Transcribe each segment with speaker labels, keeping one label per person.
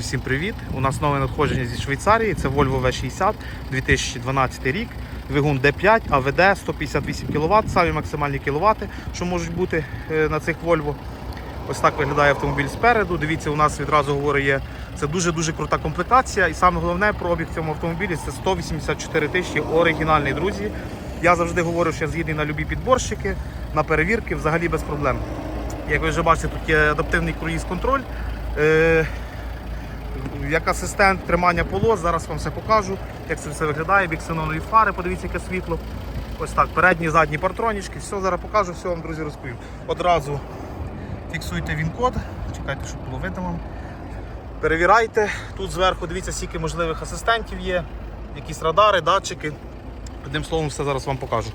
Speaker 1: Всім привіт! У нас нове надходження зі Швейцарії. Це Volvo V60 2012 рік. Двигун D5, АВД 158 кВт, самі максимальні кіловати, що можуть бути е, на цих Volvo. Ось так виглядає автомобіль спереду. Дивіться, у нас відразу говорю, є це дуже-дуже крута комплектація. І саме головне пробіг в цьому автомобілі це 184 тисячі оригінальний, друзі. Я завжди говорю, що я згідний на любі підборщики, на перевірки, взагалі без проблем. Як ви вже бачите, тут є адаптивний круїз-контроль. Як асистент тримання полос, зараз вам все покажу, як це все виглядає, біксенонові фари, подивіться, яке світло. Ось так, передні, задні партронічки, все зараз покажу, все вам, друзі, розповім. Одразу фіксуйте він-код, чекайте, щоб було видно вам. Перевірайте. Тут зверху дивіться, скільки можливих асистентів є, якісь радари, датчики. Одним словом, все зараз вам покажу.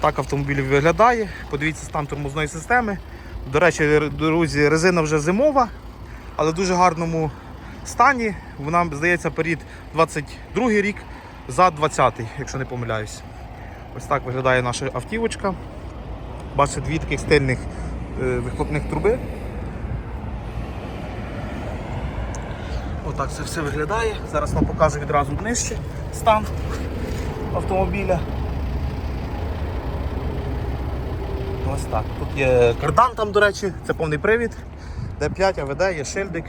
Speaker 1: Так автомобіль виглядає. Подивіться стан тормозної системи. До речі, друзі, резина вже зимова, але в дуже гарному стані. Вона, здається, перед 22 рік за 20-й, якщо не помиляюсь. Ось так виглядає наша автівочка. Бачите, дві таких стильних е, вихлопних труби. Отак це все виглядає. Зараз вам покажу відразу нижче стан автомобіля. Ось так. Тут є кардан там, до речі, це повний привід. Д5, АВД, є шильдик.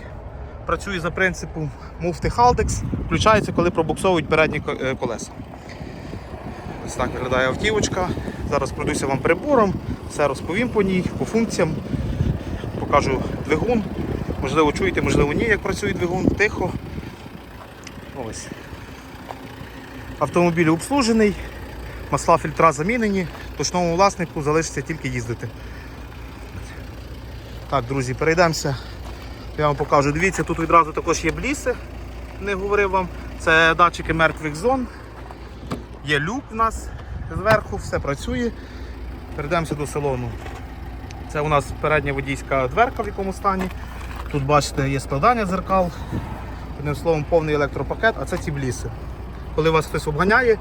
Speaker 1: Працює за принципом муфти Haldex, включається, коли пробуксовують передні е, колеса. Ось так виглядає автівочка. Зараз пройдуся вам прибором, все розповім по ній, по функціям. Покажу двигун. Можливо, чуєте, можливо, ні, як працює двигун, тихо. Ось. Автомобіль обслужений, масла фільтра замінені, точному власнику залишиться тільки їздити. Так, друзі, перейдемося. Я вам покажу. Дивіться, тут відразу також є бліси, не говорив вам. Це датчики мертвих зон. Є люк у нас зверху, все працює. Перейдемося до салону. Це у нас передня водійська дверка, в якому стані. Тут бачите, є складання зеркал. Одним словом, повний електропакет, а це ті бліси. Коли вас хтось обганяє,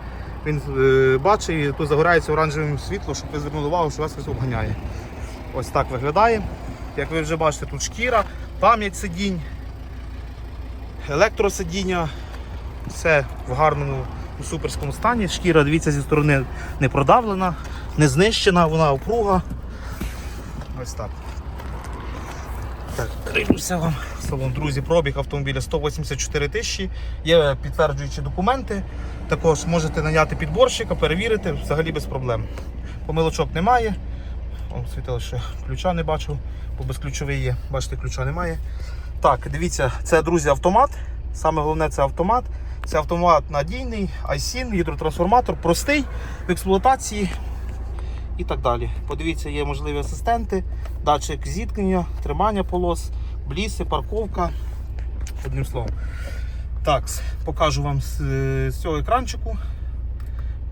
Speaker 1: він е, бачить і тут загорається оранжевим світло, щоб ви звернули увагу, що вас хтось обганяє. Ось так виглядає. Як ви вже бачите, тут шкіра, пам'ять сидінь, електросидіння, все в гарному у суперському стані. Шкіра, дивіться, зі сторони не продавлена, не знищена, вона округа. Ось так. Так, перейдуся вам. Салон, друзі, пробіг автомобіля 184 тисячі. Є підтверджуючі документи. Також можете наняти підборщика, перевірити, взагалі без проблем. Помилочок немає. Світило, що ключа не бачив, бо безключовий є. Бачите, ключа немає. Так, дивіться, це, друзі, автомат. Саме головне це автомат. Це автомат надійний, ISIN, гідротрансформатор, простий в експлуатації і так далі. Подивіться, є можливі асистенти, датчик зіткнення, тримання полос, бліси, парковка. Одним словом. Так, покажу вам з, з цього екранчику.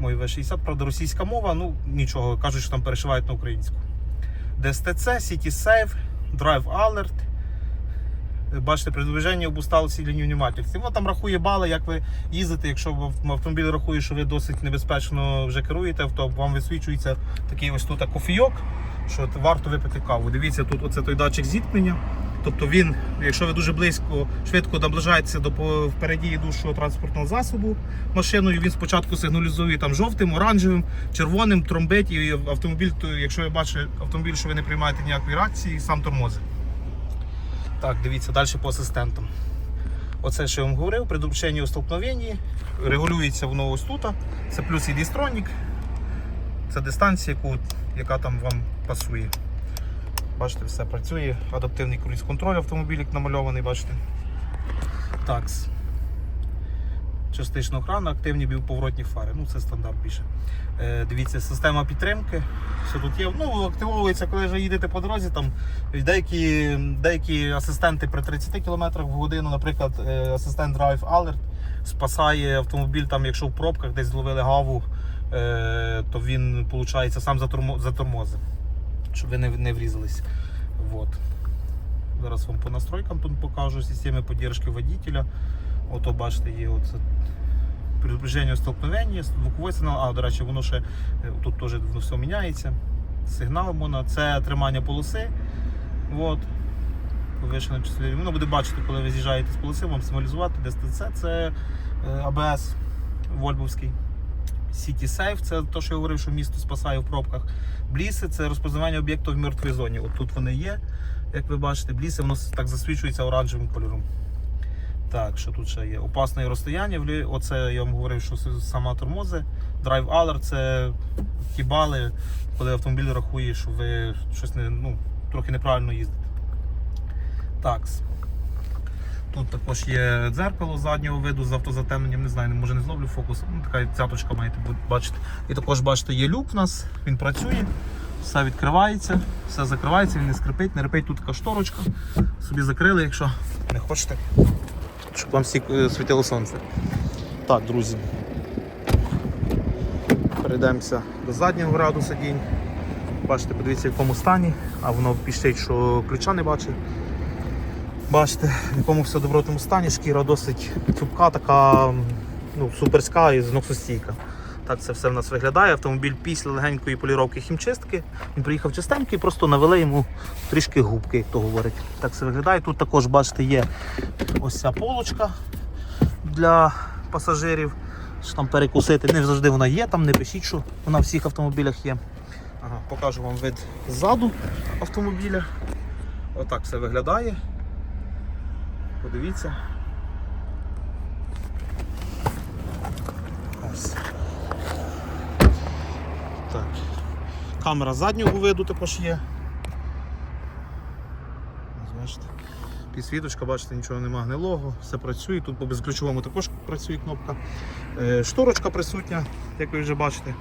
Speaker 1: Мой V60, правда, російська мова, ну нічого, кажуть, що там перешивають на українську. DSTC, City Safe, Drive Alert. Бачите, предупреждення об усталості лінії внимательності. Воно там рахує бали, як ви їздите. Якщо автомобіль рахує, що ви досить небезпечно вже керуєте, то вам висвічується такий ось тут кофійок, що варто випити каву. Дивіться, тут оце той датчик зіткнення. Тобто він, якщо ви дуже близько, швидко наближаєтеся до впереді йдущого транспортного засобу машиною, він спочатку сигналізує там жовтим, оранжевим, червоним, тромбить, і автомобіль, то, якщо ви бачите автомобіль, що ви не приймаєте ніякої реакції, сам тормозить. Так, дивіться, далі по асистентам. Оце, що я вам говорив, при допущенні у столкновенні регулюється воно ось тут. Це плюс і дістронік. Це дистанція, яка там вам пасує. Бачите, все працює. Адаптивний круїз-контроль автомобілік намальований, бачите. Такс. Частична охрана, активні поворотні фари. Ну, це стандарт більше. Е, дивіться, система підтримки. Все тут є. Ну, активовується, коли вже їдете по дорозі. Там деякі, деякі асистенти при 30 км в годину, наприклад, е, асистент Drive Alert спасає автомобіль, там, якщо в пробках десь зловили гаву, е, то він виходить, сам затормо- затормозить, щоб ви не, не врізались. Вот. Зараз вам по настройкам тут покажу системи поддержки водителя. Ото бачите, є оце предупреждення столкновення, звуковий сигнал, а, до речі, воно ще е, тут теж все міняється. Сигнал моно, це тримання полоси. От. повишена часові. Воно буде бачити, коли ви з'їжджаєте з полоси, вам сигналізувати, де це, це е, АБС Вольбовський. City Safe це те, що я говорив, що місто спасає в пробках. Бліси це розпознавання об'єкту в мертвій зоні. От тут вони є, як ви бачите, бліси, воно так засвічується оранжевим кольором. Так, що тут ще є? Опасне розстояння. Оце я вам говорив, що сама тормози. Drive Alert це ті бали, коли автомобіль рахує, що ви щось не, ну, трохи неправильно їздите. Так. Тут також є дзеркало заднього виду з автозатемненням, не знаю, може не зловлю фокус. Ну, така цяточка маєте бачити. І також бачите, є люк у нас, він працює, все відкривається, все закривається, він не скрипить, не репить, тут така шторочка. Собі закрили, якщо не хочете, щоб вам всі е, світило сонце. Так, друзі. Перейдемося до заднього ряду сидінь. Бачите, подивіться, в якому стані, а воно піщить, що ключа не бачить. Бачите, в якому все добротному стані, шкіра досить цупка, така ну, суперська і зносостійка. Так це все в нас виглядає. Автомобіль після легенької поліровки хімчистки. Він приїхав чистенький, просто навели йому трішки губки, як то говорить. Так це виглядає. Тут також, бачите, є ось ця полочка для пасажирів. Що там перекусити. Не завжди вона є, там не пишіть, що вона в всіх автомобілях є. Ага, покажу вам вид ззаду автомобіля. Отак все виглядає. Подивіться. Ось. Так. Камера заднього виду також є. Ось Бачите. Підсвіточка, бачите, нічого нема гнилого, все працює. Тут по безключовому також працює кнопка. Е, Шторочка присутня, як ви вже бачите,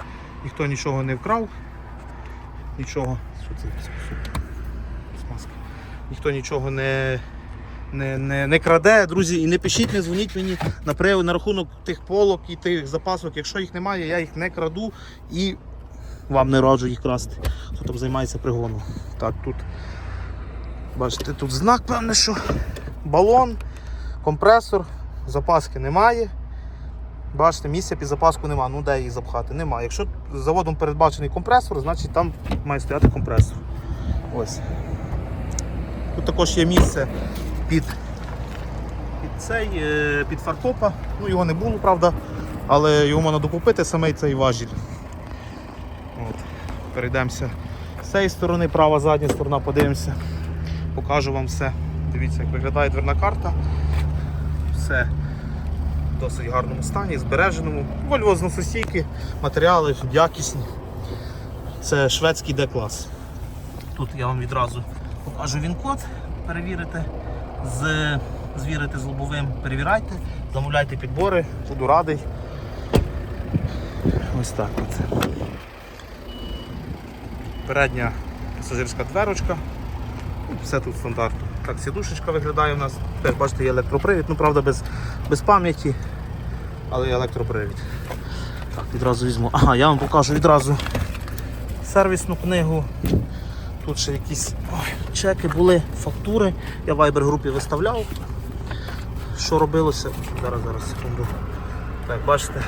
Speaker 1: ніхто нічого не вкрав. Нічого. Що це? Смазка. Ніхто нічого не, не, не, не краде, друзі, і не пишіть, не дзвоніть мені на привід на рахунок тих полок і тих запасок. Якщо їх немає, я їх не краду і вам не раджу їх красти. Хто там займається пригоном. Так, тут бачите, тут знак, певне, що балон, компресор, запаски немає. Бачите, місця під запаску немає. Ну де її запхати? Немає. Якщо заводом передбачений компресор, значить там має стояти компресор. Ось. Тут також є місце під, під цей, е, під фаркопа. Ну його не було, правда, але його можна докупити, саме цей важіль. От. Перейдемося з цієї сторони, права задня сторона, подивимося. Покажу вам все. Дивіться, як виглядає дверна карта. Все в досить гарному стані, збереженому. Вольво зносостійки, матеріали якісні. Це шведський D-клас. Тут я вам відразу покажу він-код, перевірити, з, звірити з лобовим, перевіряйте, замовляйте підбори, буду радий. Ось так от. Передня пасажирська дверочка. Все тут стандартно. Так, сідушечка виглядає у нас. Теж бачите, є електропривід, ну правда без, без пам'яті, але є електропривід. Так, відразу візьму. Ага, я вам покажу відразу сервісну книгу. Тут ще якісь ой, чеки були, фактури. Я в Viber групі виставляв. Що робилося? Зараз, зараз, секунду. Так, бачите,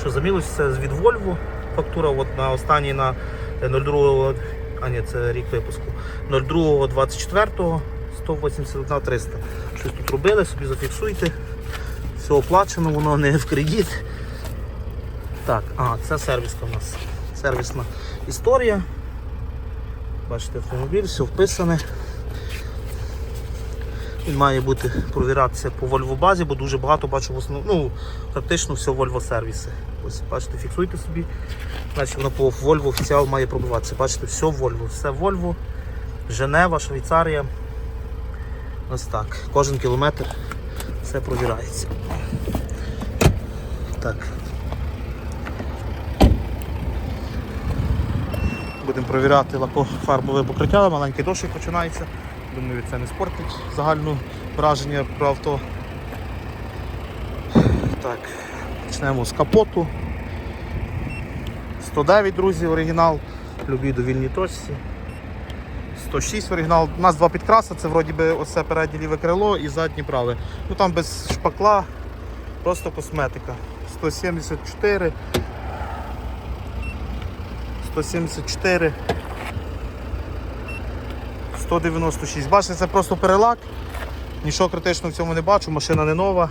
Speaker 1: що замілося це від Volvo. Фактура от на останній на 02, а ні, це рік випуску. 02 24 181 300. Щось тут робили, собі зафіксуйте. Все оплачено, воно не в кредит. Так, ага, це сервісна у нас. Сервісна історія. Бачите, автомобіль, все вписане. Він має бути провіратися по Volvo базі, бо дуже багато бачу в основному, ну, практично все Volvo сервіси. Ось бачите, фіксуйте собі. Значить воно по Volvo офіціал має пробиватися. Бачите, все Volvo, все Volvo, Женева, Швейцарія. Ось так. Кожен кілометр все провірається. Так. Будемо провіряти лакофарбове покриття, маленький дощик починається. Думаю, це не спортить загальне враження про авто. Так, почнемо з капоту. 109, друзі, оригінал, любій довільній точці. 106 оригінал. У нас два підкраси, це вроді би оце переднє ліве крило і заднє праве. Ну там без шпакла, просто косметика. 174. 174. 196. Бачите, це просто перелак. Нічого критичного в цьому не бачу, машина не нова.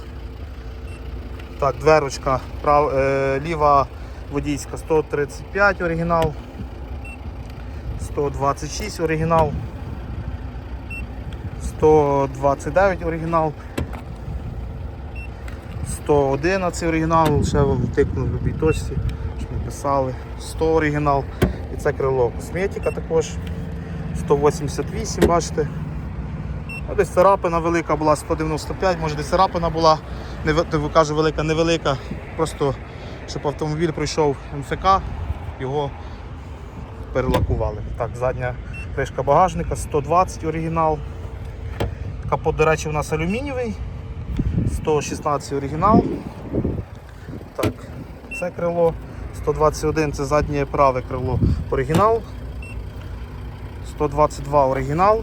Speaker 1: Так, дверочка, прав, е, ліва водійська 135 оригінал. 126 оригінал. 129 оригінал. 111 оригінал, ще вам втикну в любій точці, писали. 100 оригінал. І це крило косметика також. 188, бачите. А десь царапина велика була 195, може десь царапина була, не ви- кажу велика, невелика. Просто щоб автомобіль пройшов МФК, його перелакували. Так, задня кришка багажника, 120 оригінал. Капот, до речі, у нас алюмінієвий, 116 оригінал. Так, це крило, 121 це заднє праве крило оригінал. 122 оригінал.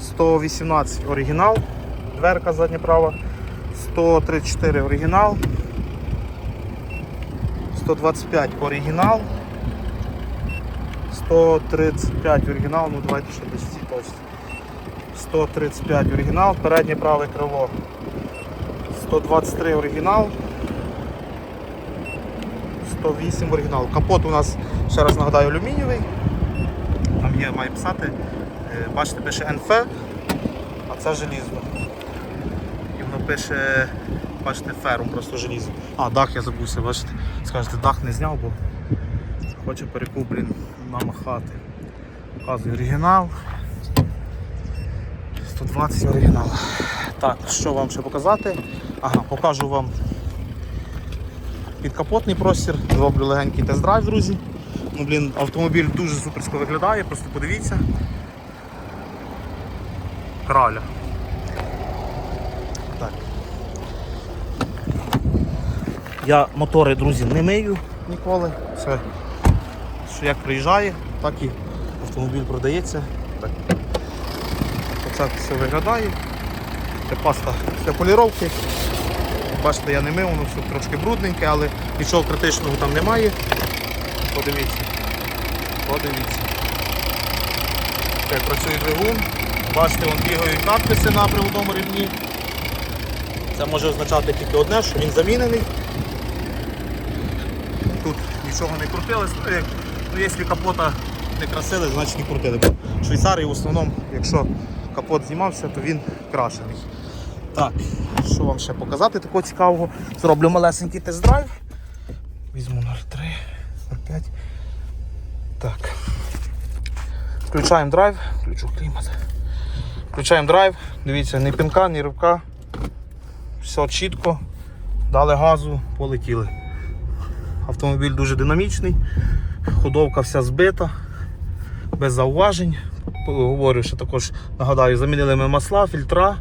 Speaker 1: 118 оригінал. Дверка задня права. 134 оригінал. 125 оригінал. 135 оригінал, ну давайте ще десь точці. 135 оригінал, переднє праве крило. 123 оригінал. 108 оригінал. Капот у нас, ще раз нагадаю, алюмінієвий. Там є, має писати. е, Бачите, пише НФ, а це желізо. І воно пише, бачите, ферум, просто желізо. А, дах я забувся, бачите. Скажете, дах не зняв, бо хоче перекуп, блін, намахати. Показую оригінал. 120 оригінал. Так, що вам ще показати? Ага, покажу вам підкапотний простір, зроблю легенький тест-драйв, друзі. Ну, блін, автомобіль дуже суперсько виглядає, просто подивіться. Краля. Так. Я мотори, друзі, не мию ніколи. Це що як приїжджає, так і автомобіль продається. Так. Оце все виглядає. Це паста для поліровки. Бачите, я не мив, воно все трошки брудненьке, але нічого критичного там немає. Подивіться. Подивіться. Як працює двигун. Бачите, вон бігають надписи на приводному рівні. Це може означати тільки одне, що він замінений. Тут нічого не крутилось. Ну, ну, якщо капота не красили, значить не крутили. Бо Швейцарії в основному, якщо капот знімався, то він крашений. Так, що вам ще показати такого цікавого? Зроблю малесенький тест-драйв. Візьму 0,3, 0,5. Так. Включаємо драйв, включу клімат. Включаємо драйв, дивіться, ні пінка, ні ривка. Все чітко. Дали газу, полетіли. Автомобіль дуже динамічний, ходовка вся збита, без зауважень. Говорю, що також нагадаю, замінили ми масла, фільтра.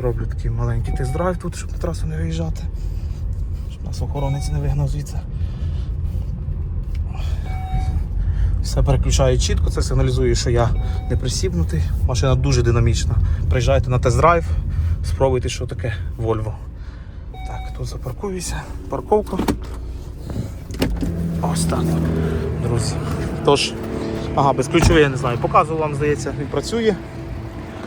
Speaker 1: Роблю такий маленький тест-драйв тут, щоб на трасу не виїжджати. Щоб нас охоронець не вигнав звідси. Все переключаю чітко, це сигналізує, що я не присібнутий. Машина дуже динамічна. Приїжджайте на тест-драйв, спробуйте, що таке Volvo. Так, тут запаркуюся. Парковка. Ось так, друзі. Тож, ага, безключовий, я не знаю, показував вам, здається, він працює.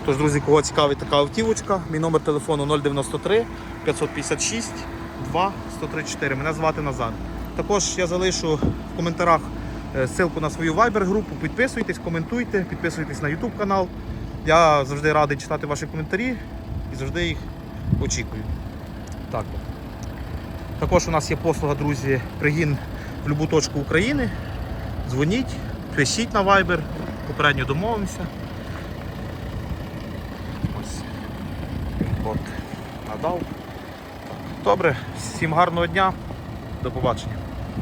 Speaker 1: Тож, друзі, кого цікавить така автівочка, мій номер телефону 093 556 2 134. Мене звати Назар. Також я залишу в коментарях е, ссылку на свою Viber групу. Підписуйтесь, коментуйте, підписуйтесь на YouTube канал. Я завжди радий читати ваші коментарі і завжди їх очікую. Так. Також у нас є послуга, друзі, пригін в будь-яку точку України. Дзвоніть, пишіть на Viber, попередньо домовимося. Ось. От, надав. Добре, всім гарного дня. До побачення.